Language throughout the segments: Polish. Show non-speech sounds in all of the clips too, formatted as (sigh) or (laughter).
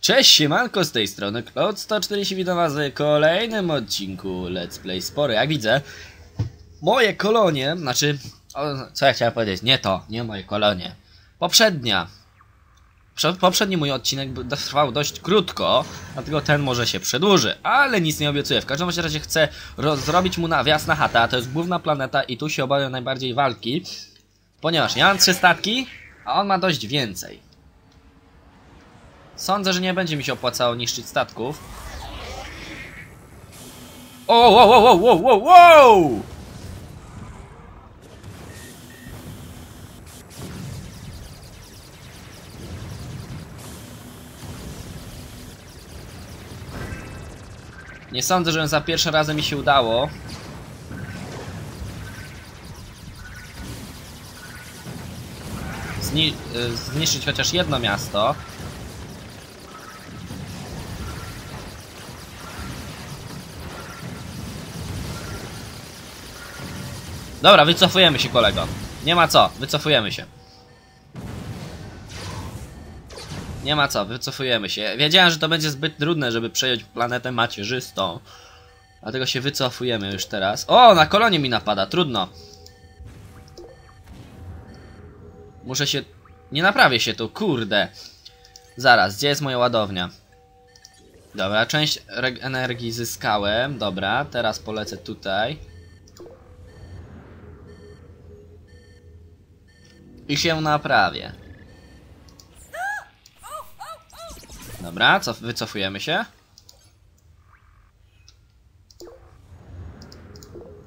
Cześć, siemanko z tej strony Klot 140 witam was w kolejnym odcinku Let's Play Spory. Jak widzę, moje kolonie, znaczy, o, co ja chciałem powiedzieć, nie to, nie moje kolonie. Poprzednia, prze, poprzedni mój odcinek trwał dość krótko, dlatego ten może się przedłuży, ale nic nie obiecuję. W każdym razie chcę zrobić mu nawias na chata, to jest główna planeta i tu się obawiam najbardziej walki, ponieważ ja mam trzy statki, a on ma dość więcej. Sądzę, że nie będzie mi się opłacało niszczyć statków. O, wow, wow, wow, wow, wow, wow! Nie sądzę, że za pierwszym razem mi się udało. Zni y, zniszczyć chociaż jedno miasto. Dobra, wycofujemy się, kolego. Nie ma co, wycofujemy się. Nie ma co, wycofujemy się. Wiedziałem, że to będzie zbyt trudne, żeby przejąć planetę macierzystą. Dlatego się wycofujemy już teraz. O, na kolonie mi napada, trudno. Muszę się... Nie naprawię się tu, kurde. Zaraz, gdzie jest moja ładownia? Dobra, część energii zyskałem. Dobra, teraz polecę tutaj. I się naprawię. Dobra, cof wycofujemy się.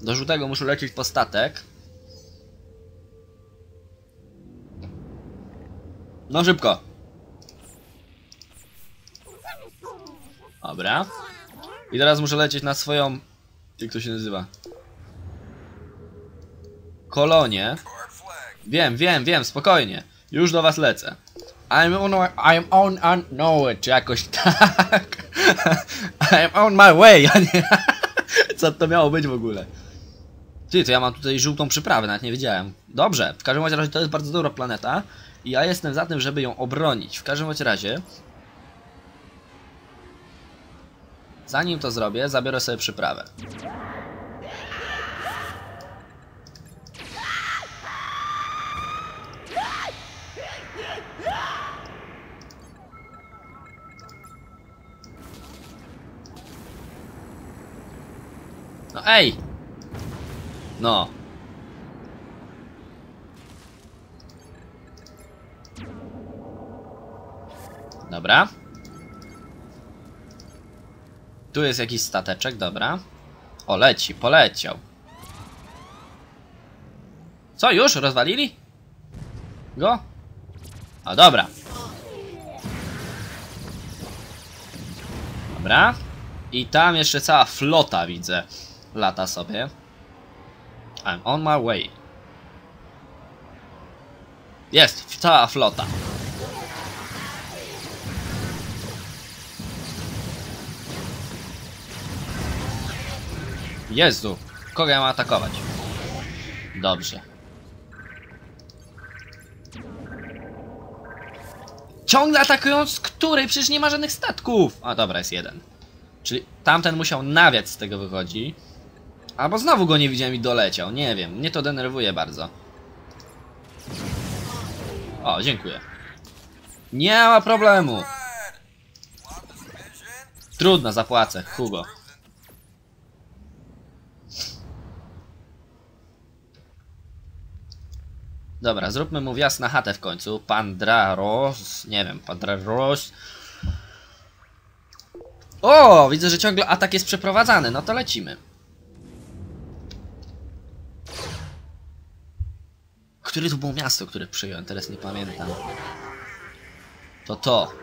Do żółtego muszę lecieć po statek. No szybko. Dobra. I teraz muszę lecieć na swoją... Jak to się nazywa? Kolonię. Wiem, wiem, wiem, spokojnie. Już do was lecę. I'm on, I'm on, on, no, czy jakoś (laughs) tak. I'm on my way, a nie... (laughs) Co to miało być w ogóle? Ty, to ja mam tutaj żółtą przyprawę, nawet nie wiedziałem. Dobrze, w każdym razie to jest bardzo dobra planeta i ja jestem za tym, żeby ją obronić. W każdym razie... Zanim to zrobię, zabiorę sobie przyprawę. No ej! No. Dobra. Tu jest jakiś stateczek, dobra. O, leci, poleciał. Co, już? Rozwalili? Go? O, dobra. Dobra. I tam jeszcze cała flota widzę. Lata sobie. I'm on my way. Jest, cała flota. Jezu, kogo ja mam atakować? Dobrze. Ciągle atakują z której? Przecież nie ma żadnych statków! A dobra, jest jeden. Czyli tamten musiał nawiać z tego wychodzi. Albo znowu go nie widziałem i doleciał. Nie wiem, mnie to denerwuje bardzo. O, dziękuję. Nie ma problemu. Trudno, zapłacę. Hugo. Dobra, zróbmy mu wjazd na chatę w końcu. Pandraros. Nie wiem, Pandraros. O, widzę, że ciągle atak jest przeprowadzany. No to lecimy. Które to było miasto, które przyjąłem? Teraz nie pamiętam. To to.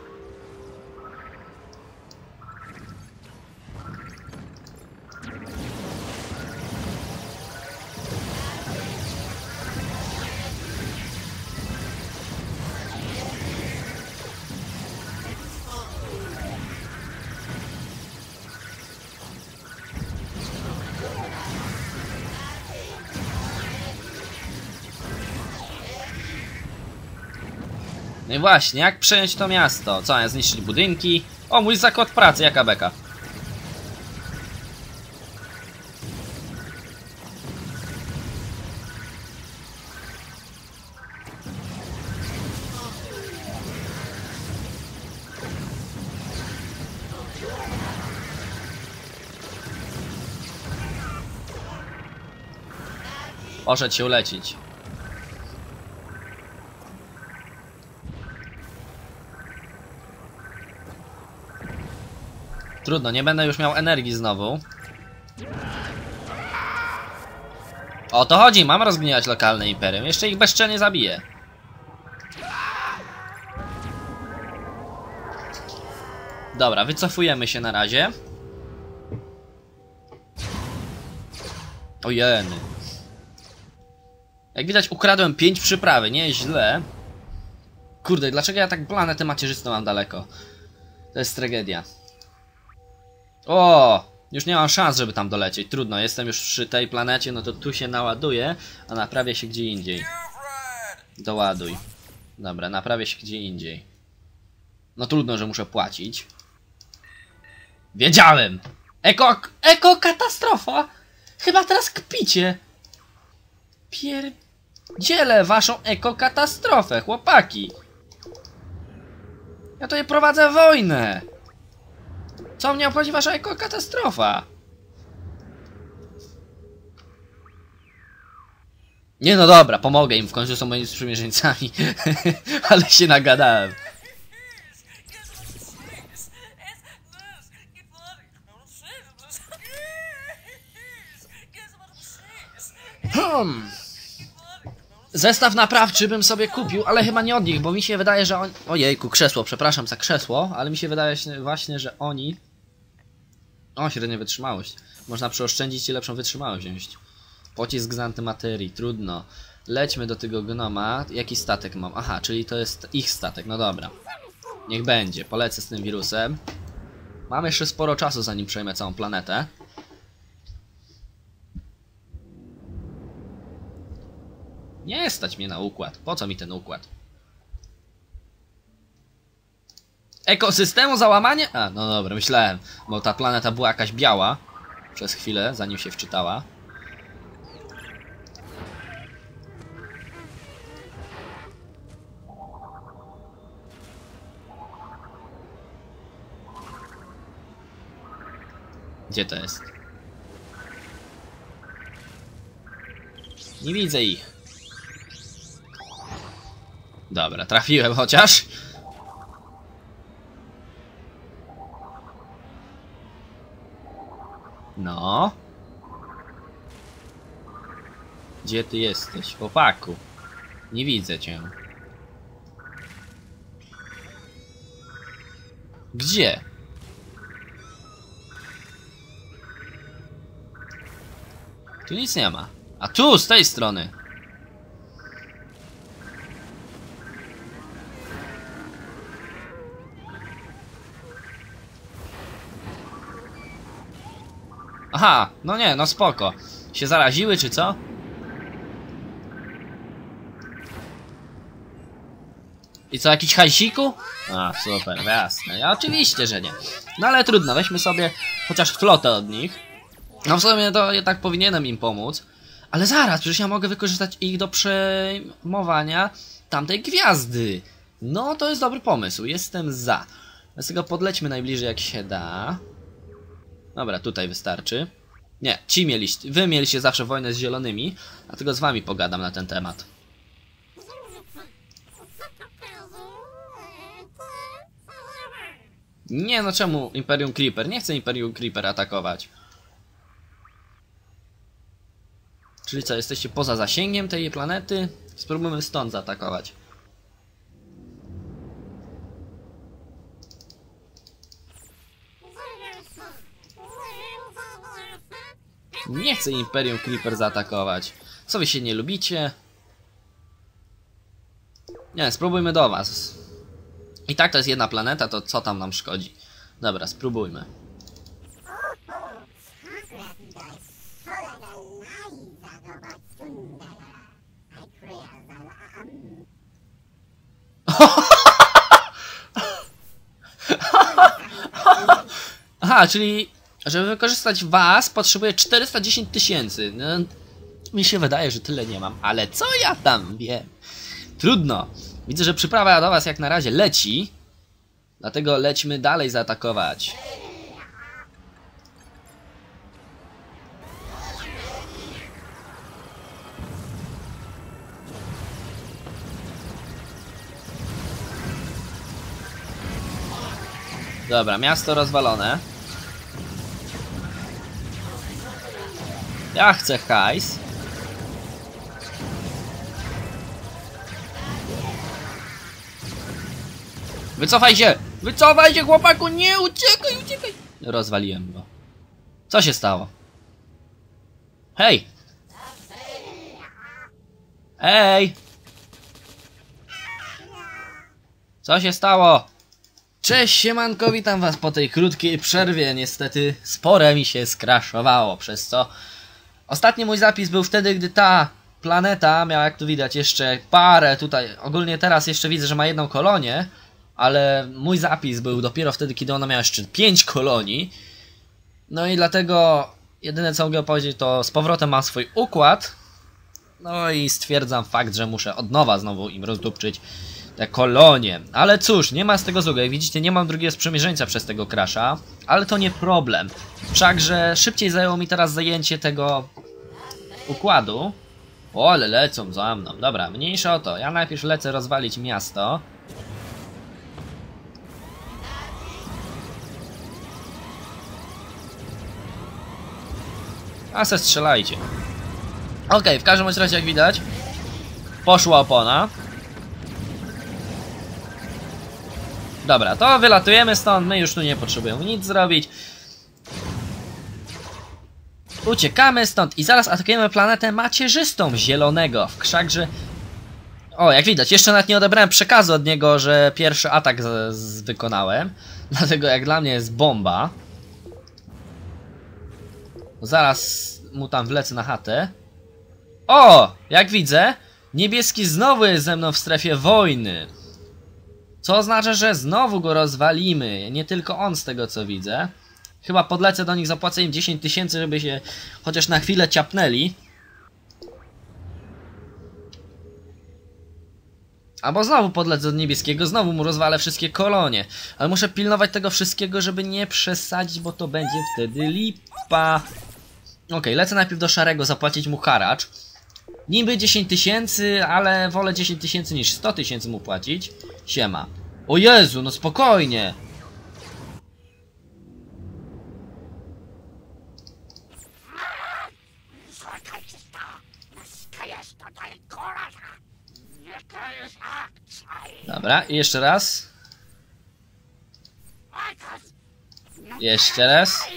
Właśnie, jak przejąć to miasto? Co, zniszczyć budynki? O, mój zakład pracy, jaka beka. Poszedł się ulecić. Trudno, nie będę już miał energii znowu. O to chodzi, mam rozgniać lokalne imperium. Jeszcze ich bezczelnie zabiję. Dobra, wycofujemy się na razie. Ojeny. Jak widać ukradłem 5 przyprawy, nie źle. Kurde, dlaczego ja tak planetę macierzystą mam daleko? To jest tragedia. O, już nie mam szans, żeby tam dolecieć. Trudno, jestem już przy tej planecie, no to tu się naładuję, a naprawię się gdzie indziej. Doładuj. Dobra, naprawię się gdzie indziej. No trudno, że muszę płacić. Wiedziałem! Eko, eko katastrofa! Chyba teraz kpicie. Pierdzielę waszą ekokatastrofę, chłopaki. Ja tutaj prowadzę wojnę. Co mnie obchodzi wasza ekokatastrofa? Nie no dobra, pomogę im, w końcu są moimi sprzymierzeńcami. (laughs) Ale się nagadałem. Hmm. Zestaw naprawczy bym sobie kupił, ale chyba nie od nich, bo mi się wydaje, że oni... Ojejku, krzesło, przepraszam za krzesło, ale mi się wydaje właśnie, że oni... O, średnia wytrzymałość. Można przeoszczędzić i lepszą wytrzymałość wziąć. Pocisk z antymaterii, trudno. Lećmy do tego gnoma. Jaki statek mam? Aha, czyli to jest ich statek, no dobra. Niech będzie, polecę z tym wirusem. Mam jeszcze sporo czasu, zanim przejmę całą planetę. Nie stać mnie na układ. Po co mi ten układ? Ekosystemu załamanie? A, no dobra, myślałem, bo ta planeta była jakaś biała przez chwilę, zanim się wczytała. Gdzie to jest? Nie widzę ich. Dobra, trafiłem chociaż. No. Gdzie ty jesteś, chłopaku? Nie widzę cię. Gdzie? Tu nic nie ma. A tu, z tej strony. Aha, no nie, no spoko. Się zaraziły, czy co? I co, jakiś hajsiku? A, super, jasne. Ja, oczywiście, że nie. No ale trudno, weźmy sobie chociaż flotę od nich. No w sumie to jednak powinienem im pomóc. Ale zaraz, przecież ja mogę wykorzystać ich do przejmowania tamtej gwiazdy. No, to jest dobry pomysł, jestem za. Dlatego podlećmy najbliżej jak się da. Dobra, tutaj wystarczy. Nie, ci mieliście, wy mieliście zawsze wojnę z zielonymi, dlatego z wami pogadam na ten temat. Nie, no czemu Imperium Creeper? Nie chcę Imperium Creeper atakować. Czyli co, jesteście poza zasięgiem tej planety? Spróbujmy stąd zaatakować. Nie chcę Imperium Creeper zaatakować. Co wy się nie lubicie? Nie, spróbujmy do was. I tak to jest jedna planeta, to co tam nam szkodzi? Dobra, spróbujmy. (laughs) Aha, czyli żeby wykorzystać was potrzebuję 410 tysięcy. No, mi się wydaje, że tyle nie mam, ale co ja tam wiem? Trudno. Widzę, że przyprawa do was jak na razie leci. Dlatego lećmy dalej zaatakować. Dobra, miasto rozwalone. Ja chcę hajs. Wycofaj się! Wycofaj się, chłopaku! Nie, uciekaj, uciekaj! Rozwaliłem go. Co się stało? Hej! Hej! Co się stało? Cześć siemanko, witam was po tej krótkiej przerwie. Niestety spore mi się skraszowało, przez co ostatni mój zapis był wtedy, gdy ta planeta miała, jak tu widać, jeszcze parę tutaj. Ogólnie teraz jeszcze widzę, że ma jedną kolonię, ale mój zapis był dopiero wtedy, kiedy ona miała jeszcze pięć kolonii. No i dlatego jedyne co mogę powiedzieć to z powrotem mam swój układ. No i stwierdzam fakt, że muszę od nowa znowu im rozdupczyć kolonie. Ale cóż, nie ma z tego złego. Jak widzicie, nie mam drugiego sprzymierzeńca przez tego crasha, ale to nie problem. Wszakże szybciej zajęło mi teraz zajęcie tego układu. O, ale lecą za mną. Dobra, mniejsza o to. Ja najpierw lecę rozwalić miasto. A se strzelajcie. Okej, w każdym razie jak widać Poszła opona Dobra, to wylatujemy stąd, my już tu nie potrzebujemy nic zrobić Uciekamy stąd i zaraz atakujemy planetę macierzystą zielonego w krzakże O, jak widać, jeszcze nawet nie odebrałem przekazu od niego, że pierwszy atak z, wykonałem (laughs) Dlatego jak dla mnie jest bomba Zaraz mu tam wlecę na chatę. O! Jak widzę, niebieski znowu jest ze mną w strefie wojny. Co oznacza, że znowu go rozwalimy. Nie tylko on z tego co widzę. Chyba podlecę do nich, zapłacę im 10 tysięcy, żeby się chociaż na chwilę ciapnęli. Albo znowu podlecę do niebieskiego, znowu mu rozwalę wszystkie kolonie. Ale muszę pilnować tego wszystkiego, żeby nie przesadzić, bo to będzie wtedy lipa. Okej, okay, lecę najpierw do szarego, zapłacić mu haracz. Niby 10 tysięcy, ale wolę 10 tysięcy niż 100 tysięcy mu płacić. Siema. O Jezu, no spokojnie. Dobra, jeszcze raz. Jeszcze raz.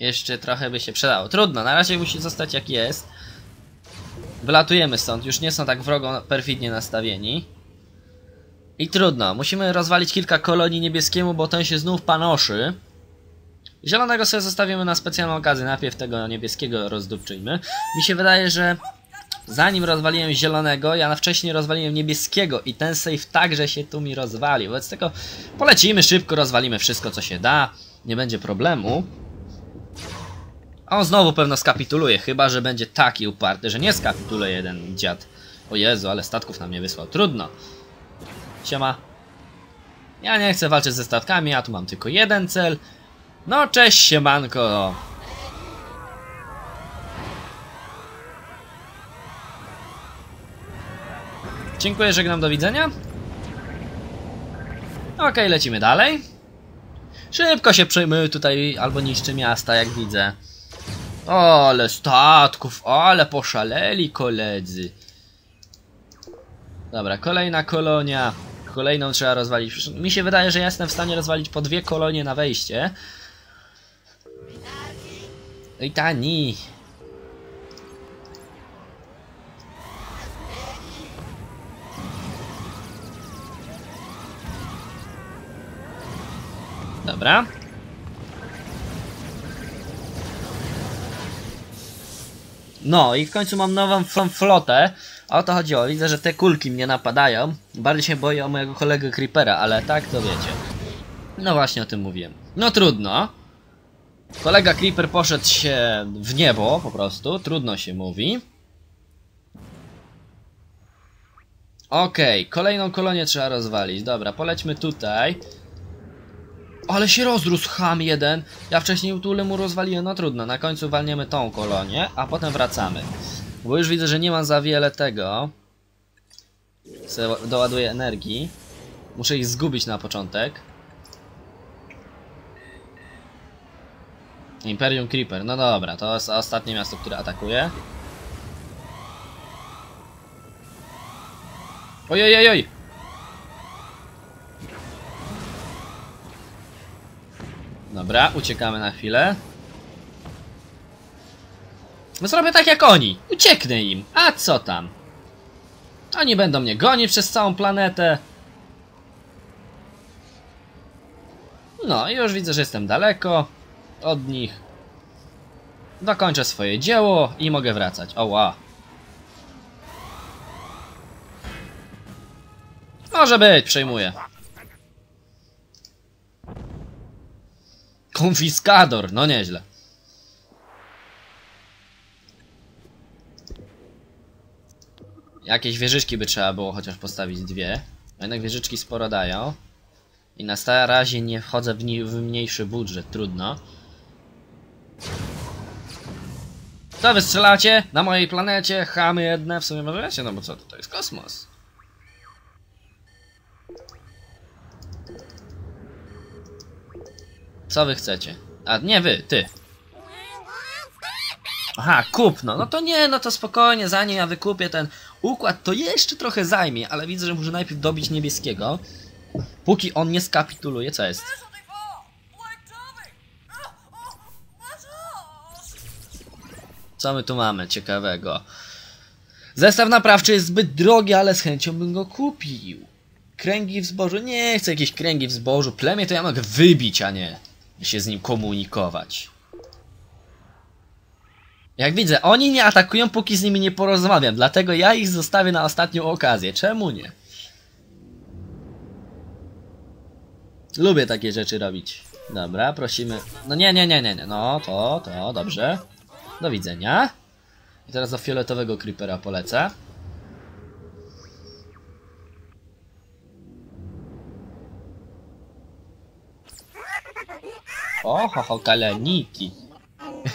Jeszcze trochę by się przydało. Trudno, na razie musi zostać jak jest. Wylatujemy stąd, już nie są tak wrogo perfidnie nastawieni. I trudno, musimy rozwalić kilka kolonii niebieskiemu, bo ten się znów panoszy. Zielonego sobie zostawimy na specjalną okazję, najpierw tego niebieskiego rozdupczyjmy. Mi się wydaje, że zanim rozwaliłem zielonego, ja wcześniej rozwaliłem niebieskiego i ten save także się tu mi rozwalił. Wobec tego polecimy szybko, rozwalimy wszystko co się da, nie będzie problemu. On znowu pewno skapituluje, chyba że będzie taki uparty, że nie skapituluje jeden dziad. O Jezu, ale statków nam nie wysłał. Trudno. Siema. Ja nie chcę walczyć ze statkami, ja tu mam tylko jeden cel. No cześć siemanko. Dziękuję, żegnam, do widzenia. Okay, lecimy dalej. Szybko się przejmuję tutaj, albo niszczy miasta, jak widzę. Ale statków, ale poszaleli koledzy. Dobra, kolejna kolonia. Kolejną trzeba rozwalić. Mi się wydaje, że jestem w stanie rozwalić po dwie kolonie na wejście. I tani. Dobra. No i w końcu mam nową flotę. O to chodziło. Widzę, że te kulki mnie napadają. Bardziej się boję o mojego kolegę Creepera, ale tak to wiecie. No właśnie o tym mówiłem. No trudno. Kolega Creeper poszedł się w niebo po prostu. Trudno się mówi. Okej, kolejną kolonię trzeba rozwalić. Dobra, polećmy tutaj. Ale się rozrósł ham jeden. Ja wcześniej utulę mu rozwaliłem, no trudno. Na końcu walniemy tą kolonię, a potem wracamy. Bo już widzę, że nie ma za wiele tego. Se doładuję energii. Muszę ich zgubić na początek. Imperium Creeper, no dobra, to jest ostatnie miasto, które atakuje. Ojej, ojej, oj! Dobra, uciekamy na chwilę. No zrobię tak jak oni. Ucieknę im. A co tam? Oni będą mnie gonić przez całą planetę. No już widzę, że jestem daleko od nich. Dokończę swoje dzieło i mogę wracać. Oła. Może być, przejmuję. Konfiskador, no nieźle. Jakieś wieżyczki by trzeba było chociaż postawić dwie. A jednak wieżyczki sporo dają. I na stałe razie nie wchodzę w, w mniejszy budżet, trudno. Co wy strzelacie? Na mojej planecie? Chamy jedne? W sumie możecie, no bo co? To jest kosmos. Co wy chcecie? A nie wy, ty. Aha, kupno. No to nie, no to spokojnie, zanim ja wykupię ten układ, to jeszcze trochę zajmie, ale widzę, że muszę najpierw dobić niebieskiego. Póki on nie skapituluje, co jest? Co my tu mamy ciekawego? Zestaw naprawczy jest zbyt drogi, ale z chęcią bym go kupił. Kręgi w zbożu? Nie chcę jakieś kręgi w zbożu. Plemię to ja mogę wybić, a nie się z nim komunikować. Jak widzę, oni nie atakują, póki z nimi nie porozmawiam. Dlatego ja ich zostawię na ostatnią okazję. Czemu nie? Lubię takie rzeczy robić. Dobra, prosimy. No nie, nie, nie, nie, nie. No, to, to, dobrze. Do widzenia. I teraz do fioletowego creepera polecę. O, ho, ho, kalaniki.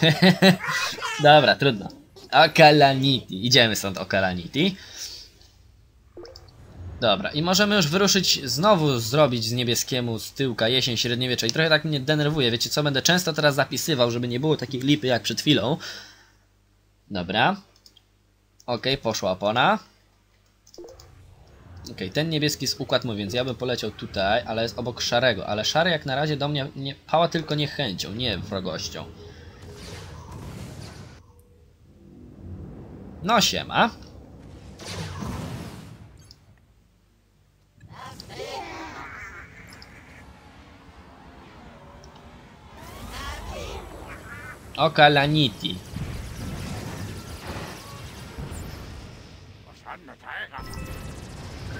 (laughs) Dobra, trudno. Okalaniti. Idziemy stąd Okalaniti. Dobra, i możemy już wyruszyć, znowu zrobić z niebieskiemu z tyłka jesień średniowiecza. I trochę tak mnie denerwuje, wiecie co? Będę często teraz zapisywał, żeby nie było takiej lipy jak przed chwilą. Dobra. Okej, poszła opona. Okej, ten niebieski jest układ mój, więc ja bym poleciał tutaj, ale jest obok szarego. Ale szary jak na razie do mnie nie, pała tylko niechęcią, nie wrogością. No siema. Okalaniti.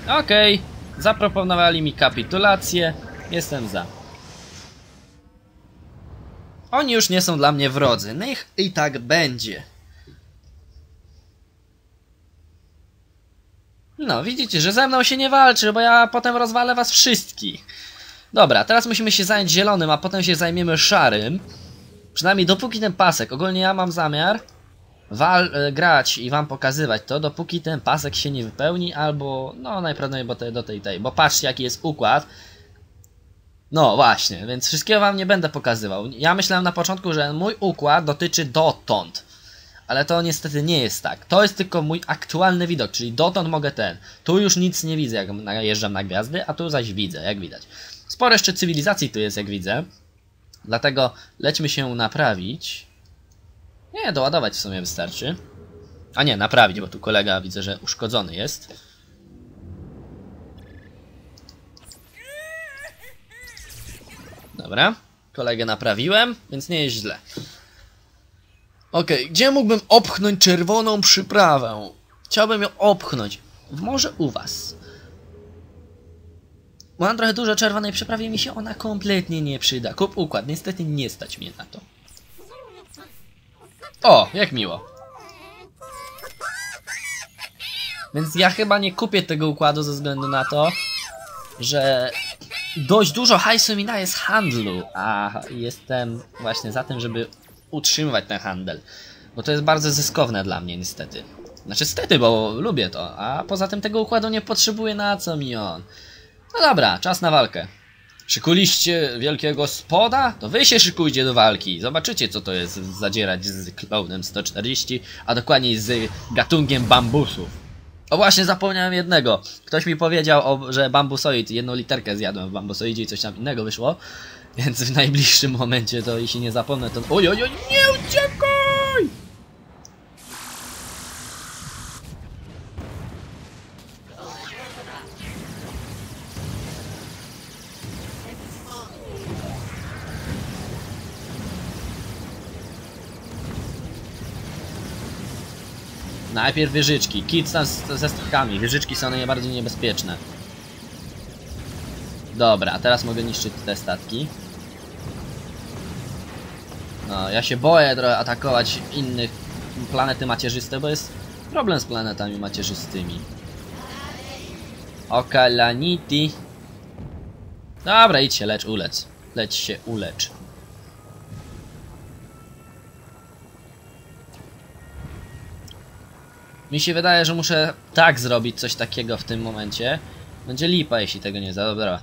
Okej, zaproponowali mi kapitulację, jestem za. Oni już nie są dla mnie wrodzy, niech i tak będzie. No, widzicie, że ze mną się nie walczy, bo ja potem rozwalę was wszystkich. Dobra, teraz musimy się zająć zielonym, a potem się zajmiemy szarym. Przynajmniej dopóki ten pasek, ogólnie ja mam zamiar wal, e, grać i wam pokazywać to, dopóki ten pasek się nie wypełni, albo no najprawdopodobniej do tej tej, bo patrzcie jaki jest układ. No właśnie, więc wszystkiego wam nie będę pokazywał. Ja myślałem na początku, że mój układ dotyczy dotąd. Ale to niestety nie jest tak. To jest tylko mój aktualny widok, czyli dotąd mogę ten. Tu już nic nie widzę, jak najeżdżam na gwiazdy, a tu zaś widzę, jak widać. Sporo jeszcze cywilizacji tu jest, jak widzę. Dlatego lećmy się naprawić. Nie, doładować w sumie wystarczy. A nie, naprawić, bo tu kolega widzę, że uszkodzony jest. Dobra, kolegę naprawiłem, więc nie jest źle. Okej, gdzie mógłbym opchnąć czerwoną przyprawę? Chciałbym ją opchnąć. Może u was. Mam trochę dużo czerwonej przyprawy i mi się ona kompletnie nie przyda. Kup układ, niestety nie stać mnie na to. O, jak miło. Więc ja chyba nie kupię tego układu ze względu na to, że dość dużo hajsu mi daje z handlu, a jestem właśnie za tym, żeby utrzymywać ten handel. Bo to jest bardzo zyskowne dla mnie niestety. Znaczy stety, bo lubię to, a poza tym tego układu nie potrzebuję na co mi on. No dobra, czas na walkę. Szykuliście wielkiego spoda? To wy się szykujcie do walki. Zobaczycie co to jest zadzierać z klonem 140, a dokładniej z gatunkiem bambusów. O właśnie, zapomniałem jednego. Ktoś mi powiedział, że bambusoid, jedną literkę zjadłem w bambusoidzie i coś tam innego wyszło. Więc w najbliższym momencie to jeśli nie zapomnę to... Oj, oj, oj, nie uciekaj! Najpierw wieżyczki. Kit ze stakami. Wieżyczki są najbardziej niebezpieczne. Dobra, teraz mogę niszczyć te statki. No, ja się boję trochę atakować innych planety macierzyste, bo jest problem z planetami macierzystymi. Okalaniti. Dobra, idź się lecz, ulecz. Leć się, ulecz. Mi się wydaje, że muszę tak zrobić coś takiego w tym momencie. Będzie lipa, jeśli tego nie za. Dobra.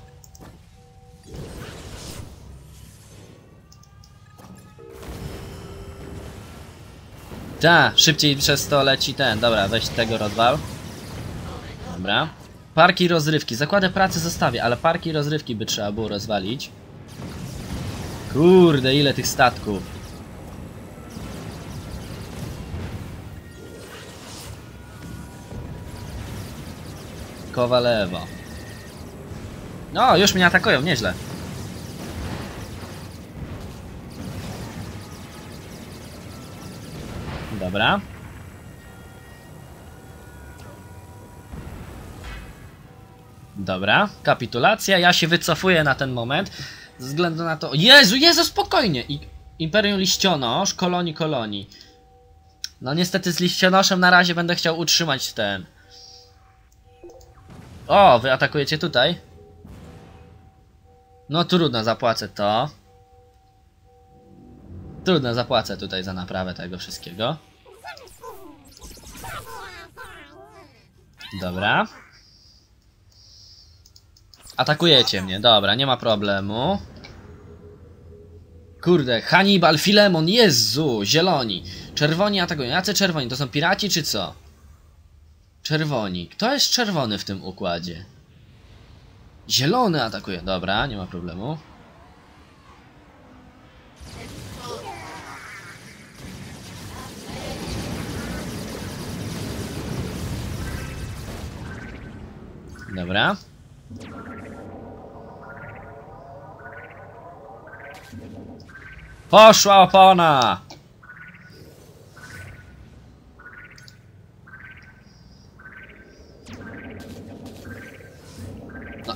Ta, szybciej przez to leci ten. Dobra, weź tego rozwal. Dobra. Parki rozrywki. Zakładę pracy zostawię, ale parki rozrywki by trzeba było rozwalić. Kurde, ile tych statków. Kowalewo. No, już mnie atakują, nieźle. Dobra. Dobra, kapitulacja. Ja się wycofuję na ten moment. Ze względu na to. Jezu, Jezu, spokojnie! I Imperium Liścionosz, kolonii, kolonii. No niestety z Liścionoszem na razie będę chciał utrzymać ten. O, wy atakujecie tutaj? No trudno, zapłacę to. Trudno, zapłacę tutaj za naprawę tego wszystkiego. Dobra. Atakujecie mnie, dobra, nie ma problemu. Kurde, Hannibal, Filemon, Jezu, zieloni. Czerwoni atakują. Jacy czerwoni? To są piraci czy co? Czerwoni. Kto jest czerwony w tym układzie? Zielony atakuje. Dobra, nie ma problemu. Dobra. Poszła opona!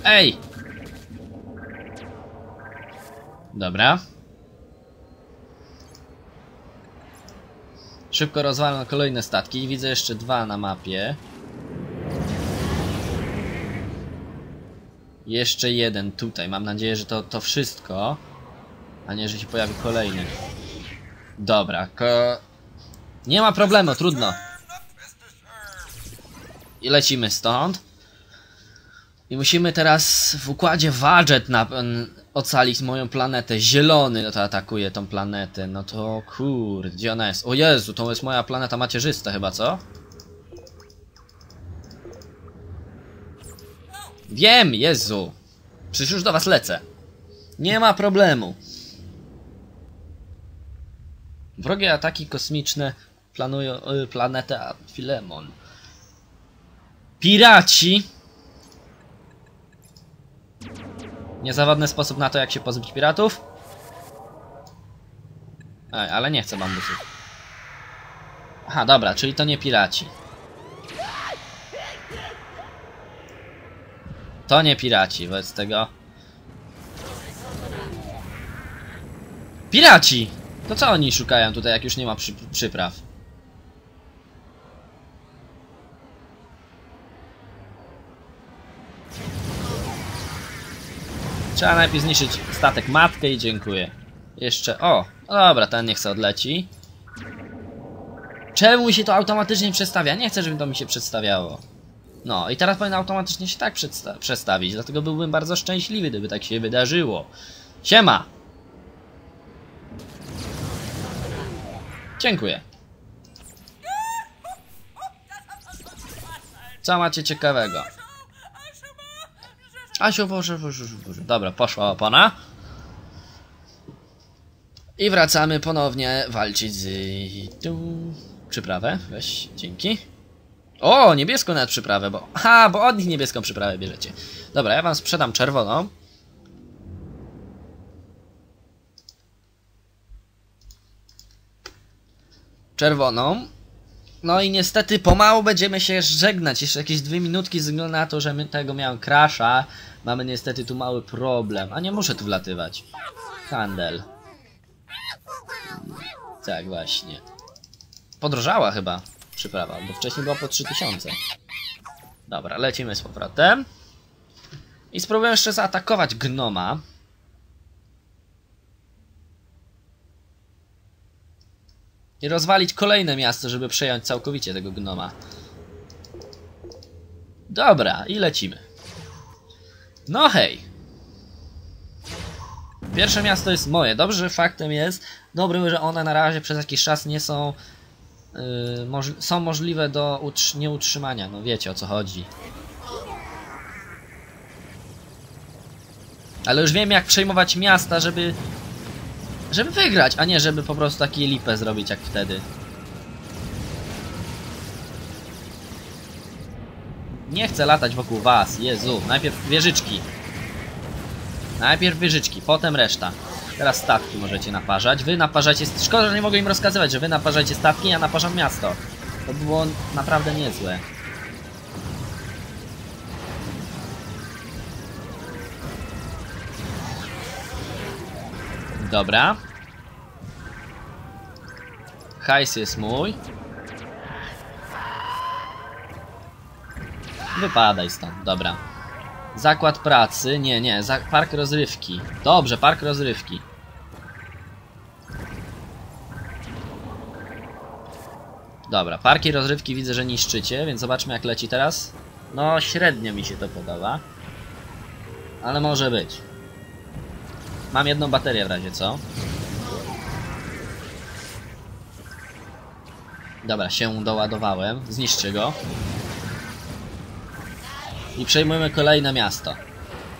Ej! Dobra. Szybko rozwalam kolejne statki. Widzę jeszcze dwa na mapie. Jeszcze jeden tutaj. Mam nadzieję, że to, to wszystko. A nie, że się pojawi kolejny. Dobra, ko... Nie ma problemu, trudno. I lecimy stąd. I musimy teraz w układzie Wadżet ocalić moją planetę. Zielony to atakuje tą planetę. No to kurde, gdzie ona jest? O Jezu, to jest moja planeta macierzysta chyba, co? Wiem, Jezu. Przecież już do was lecę. Nie ma problemu. Wrogie ataki kosmiczne planują y, planetę Filemon. Piraci Niezawodny sposób na to, jak się pozbyć piratów. Ej, ale nie chcę bambusów. Aha, dobra, czyli to nie piraci. To nie piraci, wobec tego... Piraci! To co oni szukają tutaj, jak już nie ma przy, przypraw? Trzeba najpierw zniszczyć statek matkę i dziękuję. Jeszcze, o, dobra, ten nie chce odleci. Czemu się to automatycznie przestawia? Nie chcę, żeby to mi się przedstawiało. No i teraz powinno automatycznie się tak przestawić, dlatego byłbym bardzo szczęśliwy, gdyby tak się wydarzyło. Siema! Dziękuję. Co macie ciekawego? Asiu, Boże, Boże, Boże. Dobra, poszła opona. I wracamy ponownie walczyć z... Tu... Przyprawę, weź, dzięki. O, niebieską nawet przyprawę, bo... Ha, bo od nich niebieską przyprawę bierzecie. Dobra, ja wam sprzedam czerwoną. Czerwoną. No i niestety pomału będziemy się żegnać. Jeszcze jakieś dwie minutki ze względu na to, że my tego miałem crasha. Mamy niestety tu mały problem. A nie muszę tu wlatywać. Handel. Tak, właśnie. Podrożała chyba przyprawa, bo wcześniej była po 3000. Dobra, lecimy z powrotem. I spróbuję jeszcze zaatakować gnoma. I rozwalić kolejne miasto, żeby przejąć całkowicie tego gnoma. Dobra, i lecimy. No hej. Pierwsze miasto jest moje. Dobrze, faktem jest, dobrym, że one na razie przez jakiś czas nie są yy, moż są możliwe do utr nieutrzymania. No wiecie o co chodzi. Ale już wiem jak przejmować miasta, żeby żeby wygrać, a nie żeby po prostu takie lipę zrobić jak wtedy. Nie chcę latać wokół was, Jezu. Najpierw wieżyczki. Najpierw wieżyczki, potem reszta. Teraz statki możecie naparzać. Wy naparzacie... Szkoda, że nie mogę im rozkazywać, że wy naparzacie statki, ja naparzam miasto. To by było naprawdę niezłe. Dobra. Hajs jest mój. Wypadaj stąd, dobra. Zakład pracy, nie, nie, park rozrywki. Dobrze, park rozrywki. Dobra, parki rozrywki widzę, że niszczycie, więc zobaczmy jak leci teraz. No, średnio mi się to podoba. Ale może być. Mam jedną baterię w razie, co? Dobra, się doładowałem. Zniszczę go. I przejmujemy kolejne miasto.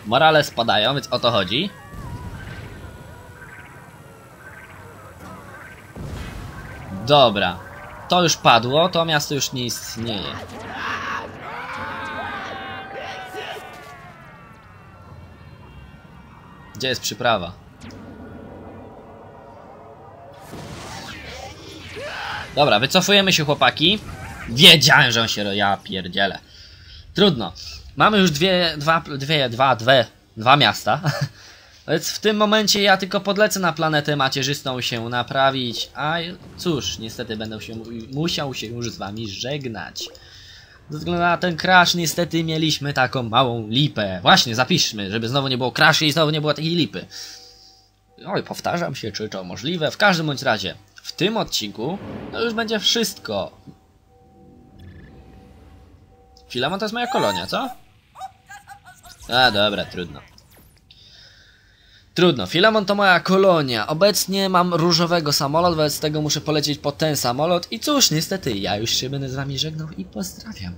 Morale spadają, więc o to chodzi. Dobra. To już padło, to miasto już nie istnieje. Gdzie jest przyprawa? Dobra, wycofujemy się chłopaki. Wiedziałem, że on się... Ja pierdzielę. Trudno. Mamy już dwie, dwa, dwie, dwa, dwie, dwa miasta. (laughs) Więc w tym momencie ja tylko podlecę na planetę macierzystą się naprawić. A cóż, niestety będę się, musiał się już z wami żegnać. Ze względu na ten crash niestety mieliśmy taką małą lipę. Właśnie, zapiszmy, żeby znowu nie było crashu i znowu nie było takiej lipy. Oj, powtarzam się, czy to możliwe. W każdym bądź razie, w tym odcinku to już będzie wszystko. Filamon to jest moja kolonia, co? A, dobra, trudno. Trudno, Filamon to moja kolonia. Obecnie mam różowego samolot, wobec tego muszę polecieć po ten samolot. I cóż, niestety, ja już się będę z wami żegnał i pozdrawiam.